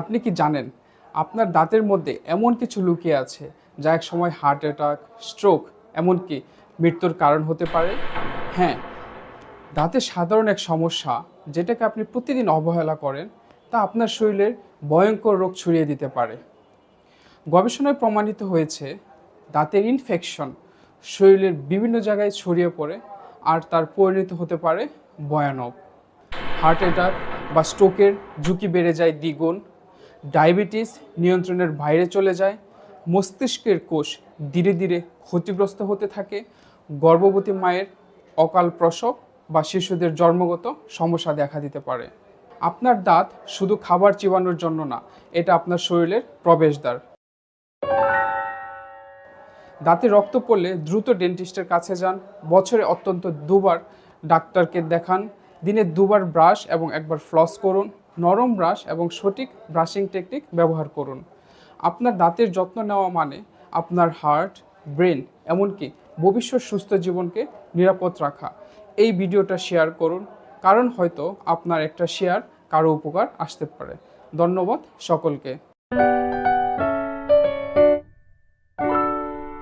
আপনি কি জানেন, আপনার দাঁতের মধ্যে এমন কিছু লুকিয়ে আছে যা এক সময় হার্ট অ্যাটাক স্ট্রোক এমনকি মৃত্যুর কারণ হতে পারে? হ্যাঁ দাঁতের সাধারণ এক সমস্যা যেটাকে আপনি প্রতিদিন অবহেলা করেন, তা আপনার শরীরের ভয়ঙ্কর রোগ ছড়িয়ে দিতে পারে। গবেষণায় প্রমাণিত হয়েছে, দাঁতের ইনফেকশন শরীরের বিভিন্ন জায়গায় ছড়িয়ে পড়ে আর তার পরিণত হতে পারে ভয়ানক। হার্ট অ্যাটাক বা স্ট্রোকের ঝুঁকি বেড়ে যায় দ্বিগুণ ডায়াবেটিস নিয়ন্ত্রণের বাইরে চলে যায়, মস্তিষ্কের কোষ ধীরে ধীরে ক্ষতিগ্রস্ত হতে থাকে, গর্ভবতী মায়ের অকাল প্রসব বা শিশুদের জন্মগত সমস্যা দেখা দিতে পারে। আপনার দাঁত শুধু খাবার চিবানোর জন্য না, এটা আপনার শরীরের প্রবেশদ্বার। দাঁতে রক্ত পড়লে দ্রুত ডেন্টিস্টের কাছে যান, বছরে অত্যন্ত দুবার ডাক্তারকে দেখান, দিনে দুবার ব্রাশ এবং একবার ফ্লস করুন নরম ব্রাশ এবং সঠিক ব্রাশিং টেকনিক ব্যবহার করুন। আপনার দাঁতের যত্ন নেওয়া মানে আপনার হার্ট, ব্রেন এমনকি ভবিষ্যৎ সুস্থ জীবনকে নিরাপদ রাখা। এই ভিডিওটা শেয়ার করুন, কারণ হয়তো আপনার একটা শেয়ার কারও উপকার আসতে পারে। ধন্যবাদ সকলকে।